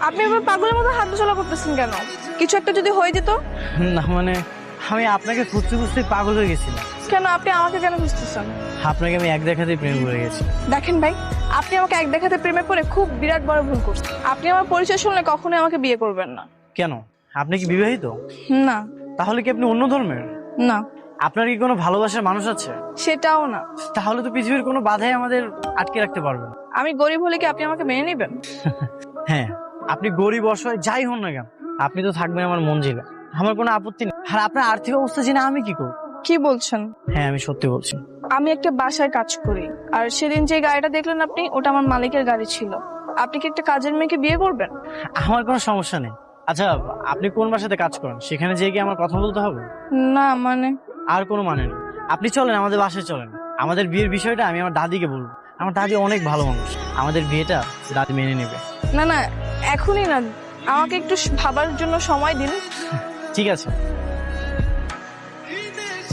আপনি এবার পাগলের মতো হাত চলা করতেছেন কেন? কিছু একটা যদি হয়ে যেত? না মানে আমি আপনাকে খুঁজতে খুঁজতে পাগল হয়ে গেছিলাম। কেন আপনি আমাকে কেন খুঁজতেছেন? আপনাকে আমি এক দেখাতেই প্রেম করে গেছি। দেখেন ভাই আপনি আমাকে এক দেখাতে প্রেমে পড়ে খুব বিরাট বড় ভুল করছেন। আপনি আমার পরিচয় শুনলে কখনোই আমাকে বিয়ে করবেন না। কেন? আপনি কি বিবাহিত? না। তাহলে কি আপনি অন্য ধর্মের? না। আপনার কি কোনো ভালোবাসার মানুষ আছে? সেটাও না। তাহলে তো পৃথিবীর কোনো বাধাই আমাদের আটকে রাখতে পারবে না। আমি গরিব হলে কি আপনি আমাকে মেনে নেবেন? হ্যাঁ। আপনি গরিব অসহায় যাই হন না কেন আপনি তো থাকবেন আমার মন জেলে আমার কোনো আপত্তি নেই। আর আপনার আর্থিক অবস্থা জেনে আমি কি করব? কি বলছেন? হ্যাঁ আমি সত্যি বলছি। আমি একটা বাসায় কাজ করি আর সেদিন যে গাড়িটা দেখলেন আপনি ওটা আমার মালিকের গাড়ি ছিল। আপনি কি একটা কাজের মেয়েকে বিয়ে করবেন? আমার কোনো সমস্যা নেই। আচ্ছা আপনি কোন বাসাতে কাজ করেন? সেখানে যেয়ে কি আমার কথা বলতে হবে? না মানে? আর কোনো মানে নেই। আপনি চলেন আমাদের বাসায় চলেন। আমাদের বিয়ের বিষয়টা আমি আমার দাদিকে বলব। আমার দাদি অনেক ভালো মানুষ। আমাদের বিয়েটা দাদি মেনে নেবে। না না এখনই না আমাকে একটু ভাবার জন্য সময় দিন। ঠিক আছে।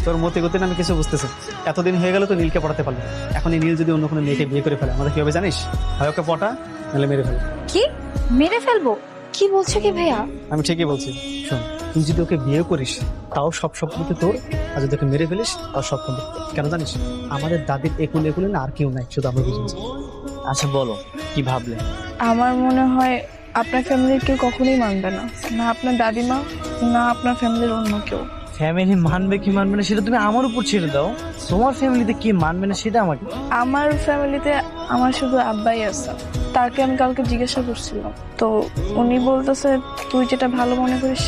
তোর মতে গতি না আমি কিছু বুঝতেছি। এতদিন হয়ে গেল তো নীলকে পড়াতে পারল এখন এই নীল যদি অন্য কোনো মেয়েকে বিয়ে করে ফেলে আমাদের কি হবে জানিস? হয় ওকে পটা নাহলে মেরে ফেলে। কি? মেরে ফেলব? কি বলছো কি ভাইয়া? আমি ঠিকই বলছি। শোন তুই যদি ওকে বিয়ে করিস তাও সব সম্পত্তি তোর। আর যদি ওকে মেরে ফেলিস তাও সব সম্পত্তি কেন জানিস? আমাদের দাদির একুল একুলে না আর কেউ নাই শুধু আমরা বুঝেছি আচ্ছা বলো কি ভাবলে? আমার মনে হয় আপনার ফ্যামিলির কেউ কখনোই মানবে না। না আপনার দাদিমা না আপনার ফ্যামিলির অন্য কেউ। ফ্যামিলি মানবে কি মানবে না সেটা তুমি আমার উপর ছেড়ে দাও। তোমার ফ্যামিলিতে কি মানবে না সেটা আমাকে আমার ফ্যামিলিতে আমার শুধু আব্বাই আছে। তাকে আমি কালকে জিজ্ঞাসা করছিলাম। তো উনি বলতেছে তুই যেটা ভালো মনে করিস